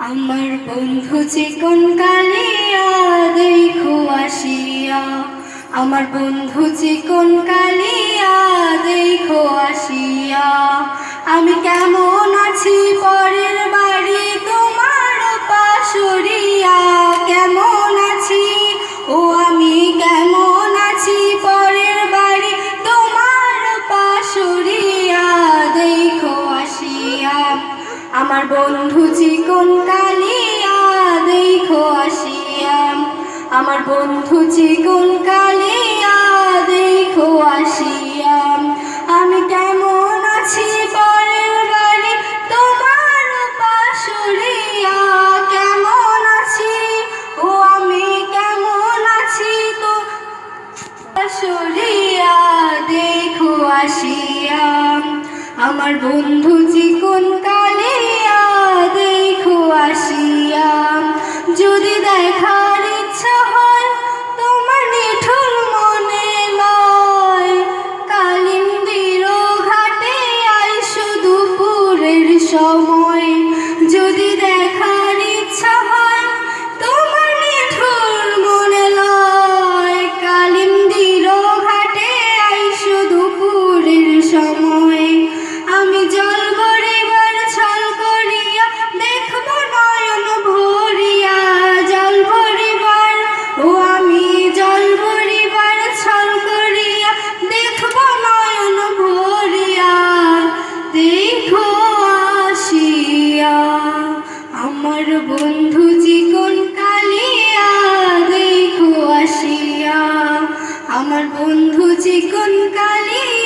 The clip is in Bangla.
আমার বন্ধু চিকন কালিয়া দেখো আসিয়া। আমার বন্ধু চিকন কালিয়া দেখো আসিয়া। আমি কেমন আমার বন্ধু চিকন কালিয়া দেখো আসিয়া আমার বন্ধু চিকন কালিয়া দেখো আসিয়া আমি কেমন আছি পরের বাড়ি? তোমার পাশরিয়া, কেমন আছি? ও, আমি কেমন আছি তো? সরিয়া দেখো আসিয়া। আমার বন্ধু চিকন কা chamo বন্ধু চিকন কালী